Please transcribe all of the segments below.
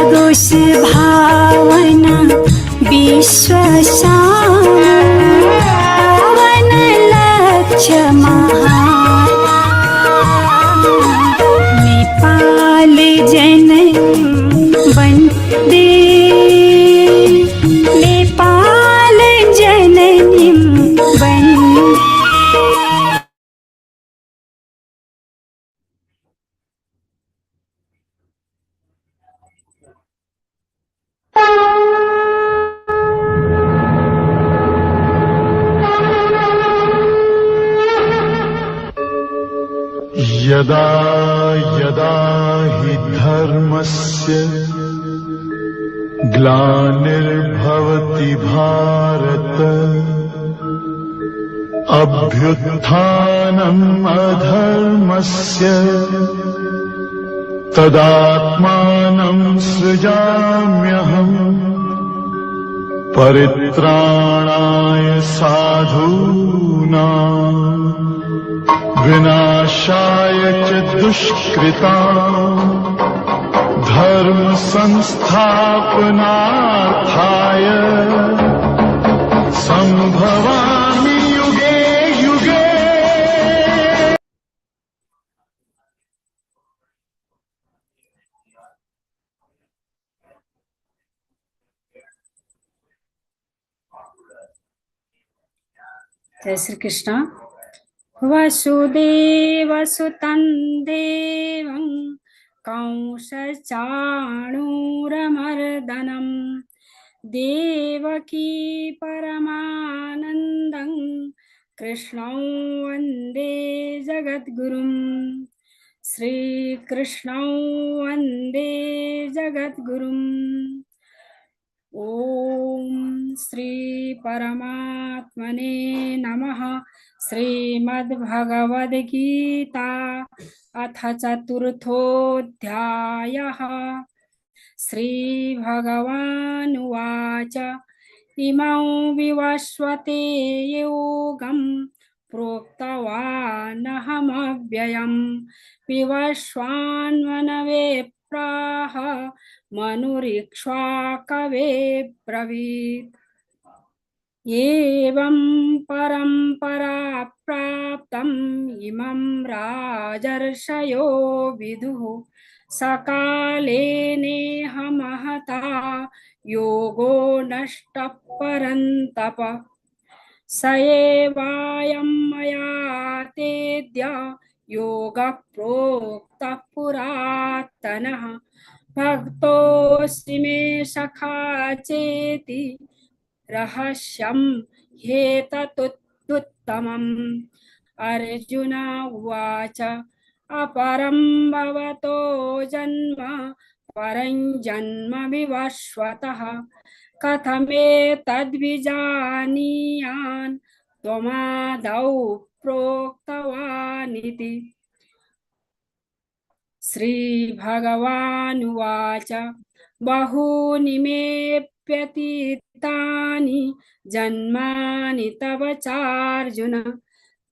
जागोस भावना विश्वशाम यदा यदा हि धर्मस्य ग्लानिर्भवति भारत अभ्युत्थानम् अधर्मस्य तदात्मानम् सृजाम्यहम् परित्राणाय साधूनाम् विनाशाय च दुष्कृता धर्म संस्थापनार्थाय संभवामि युगे युगे। जय श्री कृष्ण। वसुदेवसुतं देवं कंसचाणूरमर्दनं देवकी परमानन्दं कृष्णं वंदे जगद्गुरुं श्रीकृष्णं वंदे जगद्गुरुम् ॐ श्री परमात्मने नमः। श्रीमद्भगवद्गीता अथ चतुर्थोऽध्यायः। श्रीभगवानुवाच। इमं विवस्वते योगं प्रोक्तवानहमव्ययं। विवस्वान्मनवे प्राह मनुरीक्ष्वा कवे ब्रवीत् एवं परम्परा प्राप्तम् इमं राजर्षयो विदुः। सकाले नेह महता योगो नष्टः परन्तप स एवायं मया तेद्य योगः प्रोक्तः सखा चेति रहस्यं ह्येतदुत्तमम् अर्जुन उवाच, अपरं भवतो जन्म, परं जन्म विवस्वतः कथमेतद्विजानीयान्, त्वमादौ प्रोक्तवानिति। श्रीभगवानुवाच बहूनि मेऽप्यतीतानि जन्मानि तव चार्जुन।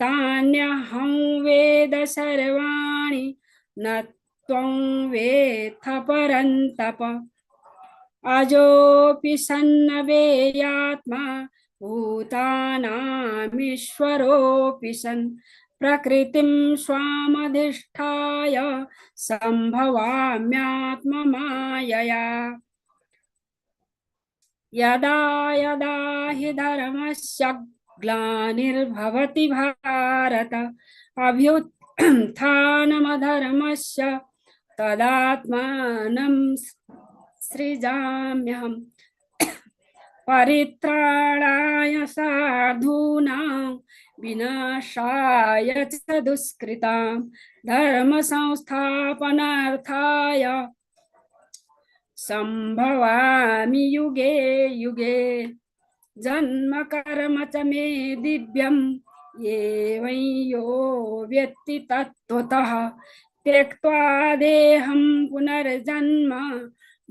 तान्यहं वेद सर्वाणि न त्वं वेत्थ परन्तप। अजोऽपि सन्नवेयात्मा भूतानामीश्वरोऽपि सन्। प्रकृतिं स्वामधिष्ठाय सम्भवाम्यात्ममायया। यदा यदा हि धर्मस्य ग्लानिर्भवति भारत। अभ्युत्थानमधर्मस्य तदात्मानं सृजाम्यहम् परित्राणाय साधूनां विनाशाय च दुष्कृतां। धर्मसंस्थापनार्थाय सम्भवामि युगे युगे। जन्म कर्म च मे दिव्यम् एवं यो व्यक्ति तत्त्वतः त्यक्त्वा देहं पुनर्जन्म,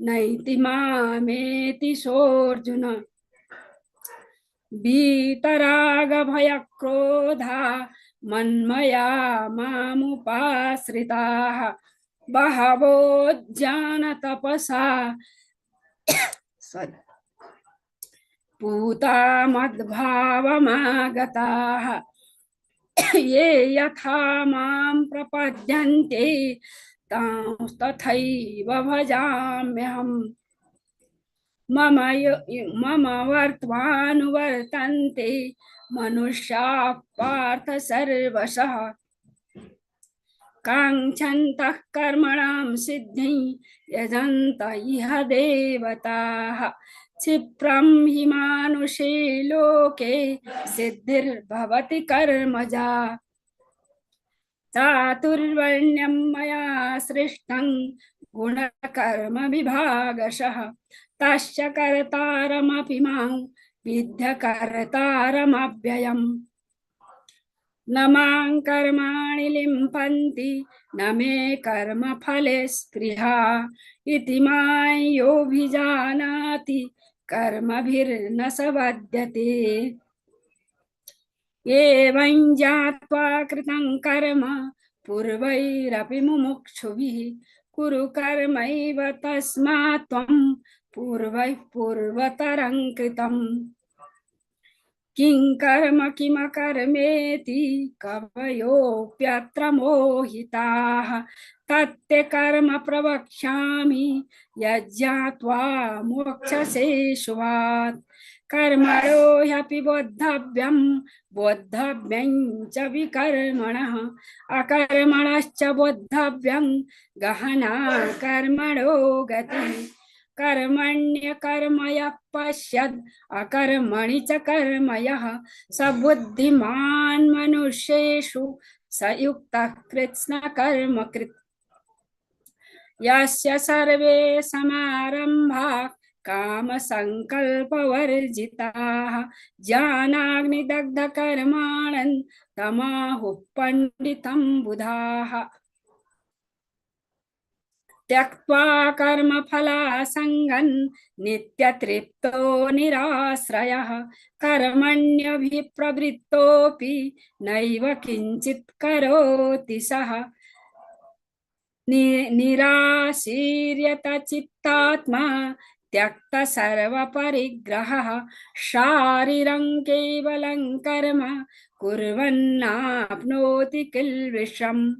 नैति मामेति सोऽर्जुन। वीतरागभयक्रोधा मन्मया मामुपाश्रिताः। बहवो ज्ञानतपसा sorry, पूता मद्भावमागताः। ये यथा माँ प्रपद्यन्ते तथैव भजाम्यहम्। मम मम वर्त्मानुवर्तन्ते मनुष्याः पार्थ सर्वशः। काङ्क्षन्तः कर्मणां सिद्धिं यजन्त इह देवताः। क्षिप्रं हि मानुषे लोके सिद्धिर्भवति कर्मजा। चातुर्वर्ण्यं मया सृष्टं गुणकर्मविभागशः। तस्य कर्तारमपि माँ विद्यकर्तारमव्ययम्। न माँ कर्माणि लिम्पन्ति न मे कर्मफले स्पृहा। इति माँ योऽभिजानाति कर्मभिर्न स बध्यते एवं ज्ञात्वा कृतं कर्म, पूर्वैरपि मुमुक्षुभिः। कुरु कर्मैव तस्मात् त्वं पूर्वैः पूर्वतरं किं कर्म किमकर्मेति कवयोऽप्यत्र मोहिताः तत्ते कर्म प्रवक्ष्यामि, यज्ञात्वा मोक्षसे शुभात् कर्मणो ह्यपि बोद्धव्यं बोद्धव्यं च विकर्मणः। अकर्मणश्च बोद्धव्यं गहना कर्मणो गतिः। कर्मण्यकर्म यः पश्यद् अकर्मणि च कर्म यः स बुद्धिमान् मनुष्येषु स युक्तः कृत्स्नकर्मकृत् यस्य सर्वे समारम्भा कामसङ्कल्पवर्जिताः। ज्ञानाग्निदग्धकर्माणन् तमाहुः पण्डितं बुधाः। त्यक्त्वा कर्मफलासङ्गन् नित्यतृप्तो निराश्रयः, कर्मण्यभिप्रवृत्तोऽपि नैव किञ्चित् करोति सः। नि- निराशीर्यत चित्तात्मा त्यक्त सर्वपरिग्रहः शारीरं केवलं कर्म कुर्वन्नाप्नोति किल्बिषम्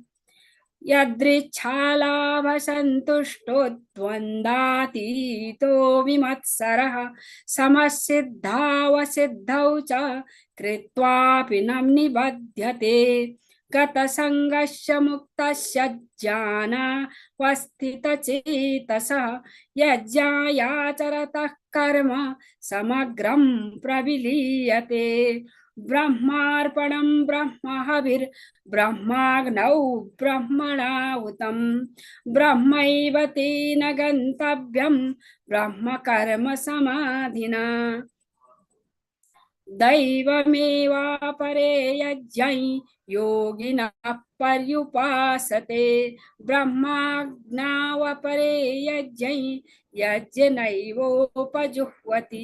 यदृच्छालाभसन्तुष्टो द्वन्द्वातीतो विमत्सरः समसिद्धावसिद्धौ च कृत्वापि न निबध्यते। गतसङ्गस्य मुक्तस्य ज्ञानावस्थितचेतसः यज्ञायाचरतः कर्म समग्रं प्रविलीयते। ब्रह्मार्पणं ब्रह्महविर्ब्रह्माग्नौ ब्रह्मणाहुतं ब्रह्मैव तेन गन्तव्यं ब्रह्मकर्म समाधिना दैवमेवापरे यज्ञै योगिनः पर्युपासते ब्रह्माज्ञावपरे यज्ञै यज्ञनैवोपजुह्वति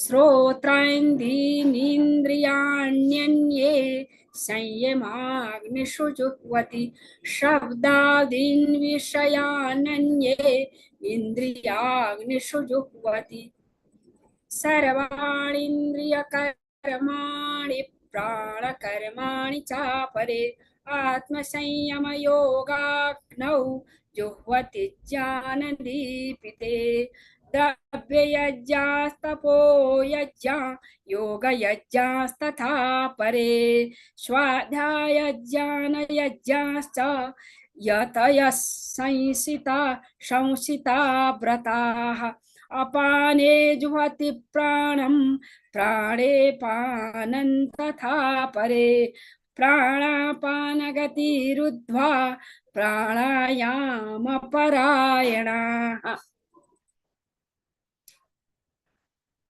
श्रोत्रान्दीनीन्द्रियाण्यन्ये संयमाग्निषु जुह्वति शब्दादीन् विषयानन्ये इन्द्रियाग्निषु जुह्वति सर्वाणीन्द्रियकर्माणि प्राणकर्माणि चापरे आत्मसंयमयोगाग्नौ जुह्वति ज्ञानदीपिते। द्रव्ययज्ञास्तपो यज्ञा, योगयज्ञास्तथा परे। स्वाध्यायज्ञानयज्ञाश्च यतयः संसिता संसिता व्रताः। अपाने जुहति प्राणं, प्राणे पानं तथा परे। प्राणापानगतिरुद्ध्वा प्राणायामपरायणाः।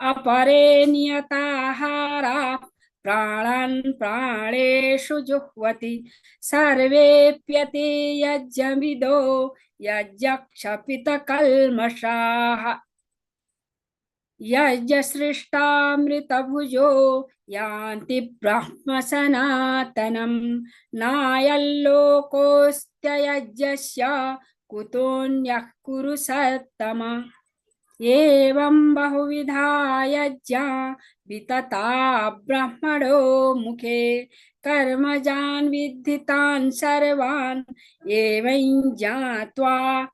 अपरे नियताहारा प्राणान् प्राणेषु जुह्वति। सर्वेऽप्यते यज्ञविदो यज्ञक्षपितकल्मषाः। यज्ञसृष्टामृतभुजो यान्ति ब्रह्म सनातनं नायल्लोकोऽस्त्ययज्ञस्य कुतोऽन्यः कुरु सत्तम एवं बहुविधा यज्ञा वितता ब्रह्मणो मुखे। कर्मजान् विद्धितान् सर्वान् एवं ज्ञात्वा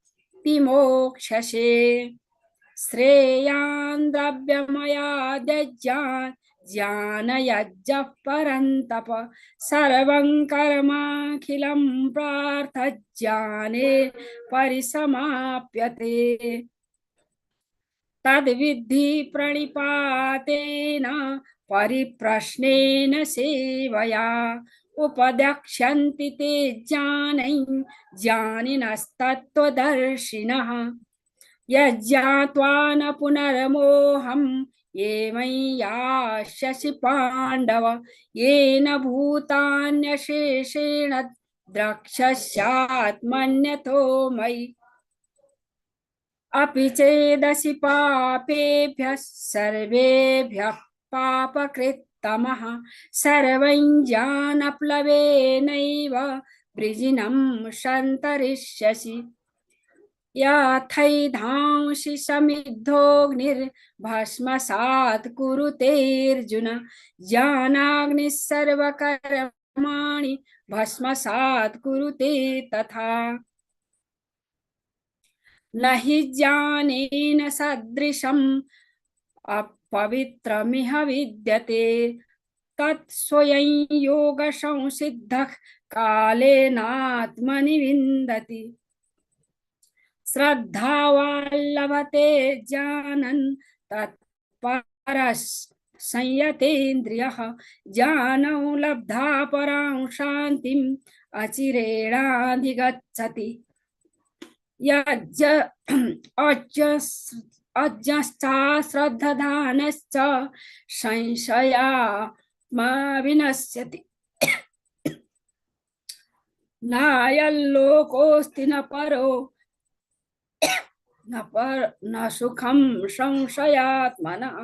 विमोक्षसे। श्रेयान् द्रव्यमयाद्यज्ञान् ज्ञानयज्ञः परन्तप सर्वं कर्माखिलं प्रार्थज्ञाने परिसमाप्यते। तद्विद्धि प्रणिपातेन परिप्रश्नेन सेवया उपदक्ष्यन्ति ते ज्ञानै ज्ञानिनस्तत्त्वदर्शिनः। यज्ञात्वा न पुनर्मोहम् एवं यास्यसि पाण्डव, येन भूतान्यशेषेण द्रक्ष्यस्यात्मन्यतो मयि। अपि चेदसि पापेभ्यः सर्वेभ्यः पापकृत्तमः सर्वं ज्ञानप्लवेनैव वृजिनं सन्तरिष्यसि। याथैधांसि समिद्धोऽग्निर्भस्मसात् कुरुतेऽर्जुन ज्ञानाग्निः सर्वकर्माणि भस्मसात् कुरुते तथा। न हि ज्ञानेन सदृशम् अपवित्रमिह विद्यते। तत्स्वयं योगसंसिद्धः कालेनात्मनि विन्दति श्रद्धावाल्लभते जानन् तत्परस् संयतेन्द्रियः जानौ लब्धा परां शान्तिम् अचिरेणाधिगच्छति। यज्ञ अज्ञश्चा संशया विनश्यति नायल्लोकोऽस्ति न परो न पर न सुखं संशयात्मनः।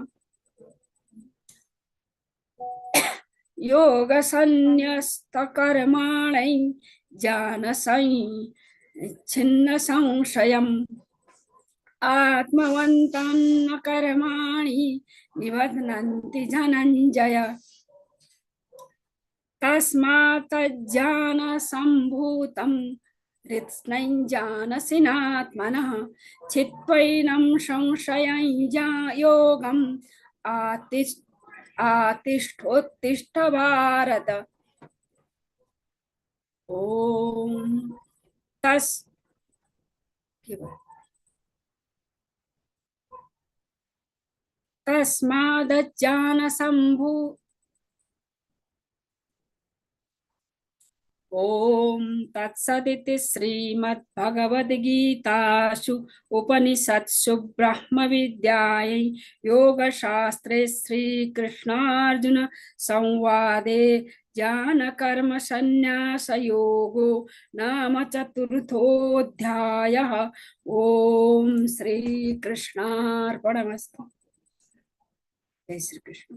योगसन्न्यस्तकर्माणै जानसं छिन्न संशयम् आत्मवन्तं न कर्माणि निबध्नन्ति धनञ्जय। तस्मात् ज्ञानसम्भूतं हृत्स्नं जानसि नात्मनः चित्त्वैनं संशयं योगम् आतिष्ठ आतिष्ठोत्तिष्ठ भारत ॐ तस् तस्मादज्ञानसम्भू ॐ तत्सदिति श्रीमद्भगवद्गीतासु उपनिषत्सु ब्रह्मविद्यायै योगशास्त्रे श्रीकृष्णार्जुन संवादे ज्ञानकर्मसन्न्यासयोगो नाम चतुर्थोऽध्यायः। ॐ श्रीकृष्णार्पणमस्तु। जय श्रीकृष्ण।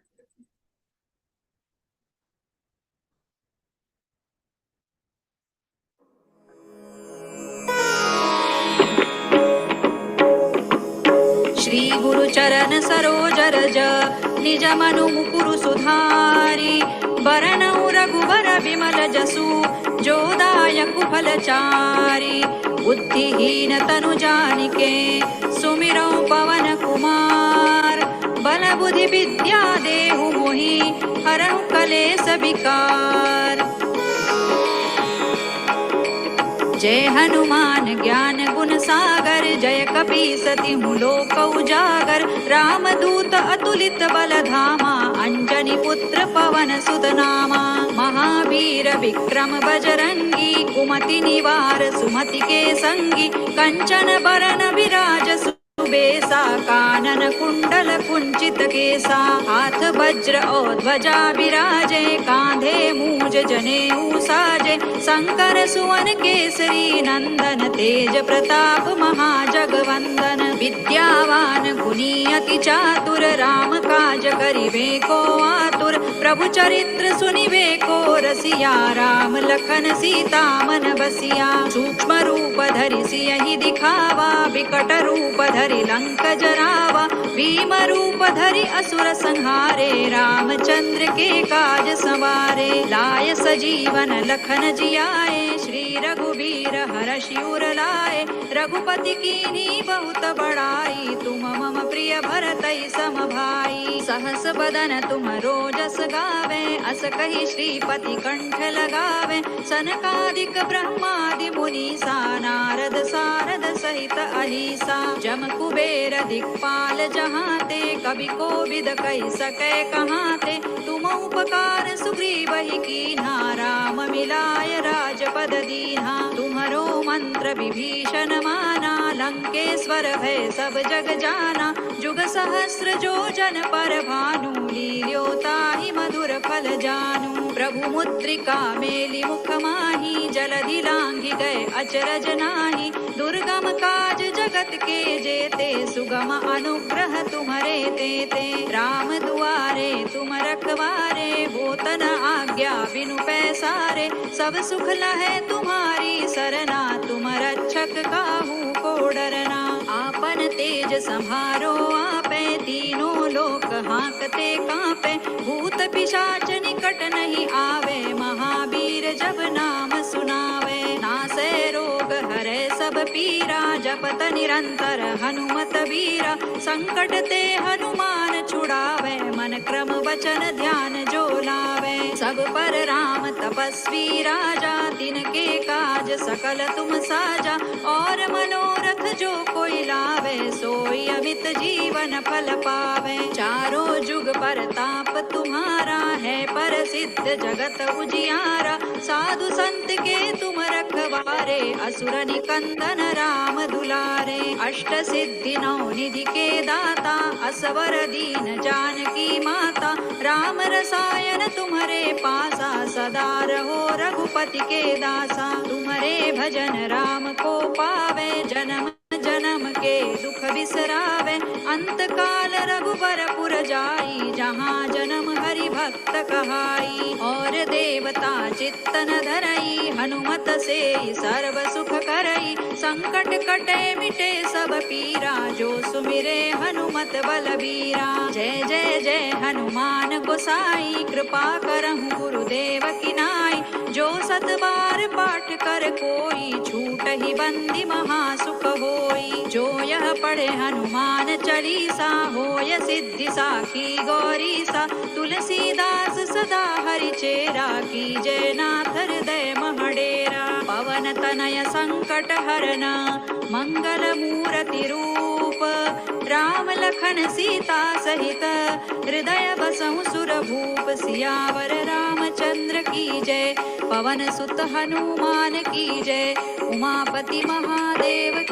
श्री गुरु चरण सरोज रज निज मनु मुकुरु सुधारी बरनउ रघुबर विमल जसु जो दायकु फलचारी बुद्धिहीन तनु जानिके सुमिरौ पवन कुमार बल बुद्धि विद्या देहु मोहि हरहु कलेस विकार जय हनुमान ज्ञान गुण सागर जय कपी सति लोक उजागर। राम दूत अतुलित बल धामा अंजनी पुत्र पवन सुत नामा महावीर विक्रम बजरंगी कुमति निवार सुमति के संगी। कंचन बरन विराज सुबेसा कानन कुंडल कुंचित केसा, हाथ वज्र और ध्वजा विराजे, कांधे मूज जने साजे शंकर सुवन केसरी नंदन, तेज प्रताप महाजगवंदन, विद्यावान गुनी अति चातुर, राम काज करिवे को आतुर। प्रभु चरित्र सुनिवे को रसिया राम लखन सीता मन बसिया। सूक्ष्म रूप धरि सियहि दिखावा, विकट रूप धरि लंक जरावा। भीम रूप धरि असुर संहारे, रामचंद्र के काज सवारे। लाय सजीवन लखन जियाए, श्री रघुवीर हर शिवर लाए। रघुपति की नी बहुत बड़ाई तुम मम सम भाई। सहस बदन तुम रोजस गावे, अस कही श्रीपति कंठ लगावे। सनकादिक ब्रह्मादि मुनि सा, नारद सारद सहित अहिसा जम कुबेर दिक्पाल जहाते, कवि को विद कही सके कहाते। तुम उपकार सुग्रीव ही कीन्हा राम मिलाय राजपद दीन्हा। तुम्हरो मंत्र विभीषण माना लंकेश्वर भय सब जग जाना। जुग सहस्र जो जन पर भानु लील्योता ही मधुर फल जानू। प्रभु मुद्रिका मेली मुख माही जलधि लांघि गए अचरज नाही। दुर्गम काज जगत के जेते, सुगम अनुग्रह तुम्हरे तेते राम दुआरे तुम रखवारे होतन आज्ञा बिनु पैसारे। सब सुख लहे तुम्हारी सरना, तुम रक्षक काहू को डरना। आपन तेज संभारो आपे, तीनों लोक हाकते कांपे। भूत पिशाच निकट नहीं आवे महावीर पीरा जपत निरंतर हनुमत वीरा। संकट ते हनुमान छुड़ावे, मन क्रम वचन ध्यान जो लावे। सब पर राम तपस्वी राजा, तिनके काज सकल तुम साजा। और मनोरथ जो कोई लावे, सोई अमित जीवन फल पावे। चारों जुग पर ताप तुम्हारा है पर सिद्ध जगत उजियारा। साधु संत के तुम रखवारे, असुर निकंदन राम दुलारे अष्ट सिद्धि नौ निधि के दाता, असवर दीन जानकी माता। राम रसायन तुम्हारे पासा, सदा रहो रघुपति के दासा। तुम्हारे भजन राम को पावे जन्म जन्म के दुख बिसरावे। अंत काल रघुबर पुर जाई, जहाँ जन्म हरि भक्त कहाई। और देवता चित्तन धरई, हनुमत से सर्व सुख करई। संकट कटे मिटे सब पीरा, जो सुमिरे हनुमत बलबीरा। जय जय जय हनुमान गोसाई, कृपा करहु गुरुदेव की नाई जो सत बार पाठ कर कोई, छूट ही बंदी महासुख होई। जो यह पढ़े हनुमान चालीसा होय सिद्धि साखी गौरी सा तुलसीदास सदा हरि चेरा की जय नाथ हृदय महडेरा। पवन तनय संकट हरन, मंगल मूर्ति रूप। राम लखन सीता सहित, हृदय बसहु सुर भूप सियावर रामचंद्र की जय, पवन सुत हनुमान की जय। उमापति महादेव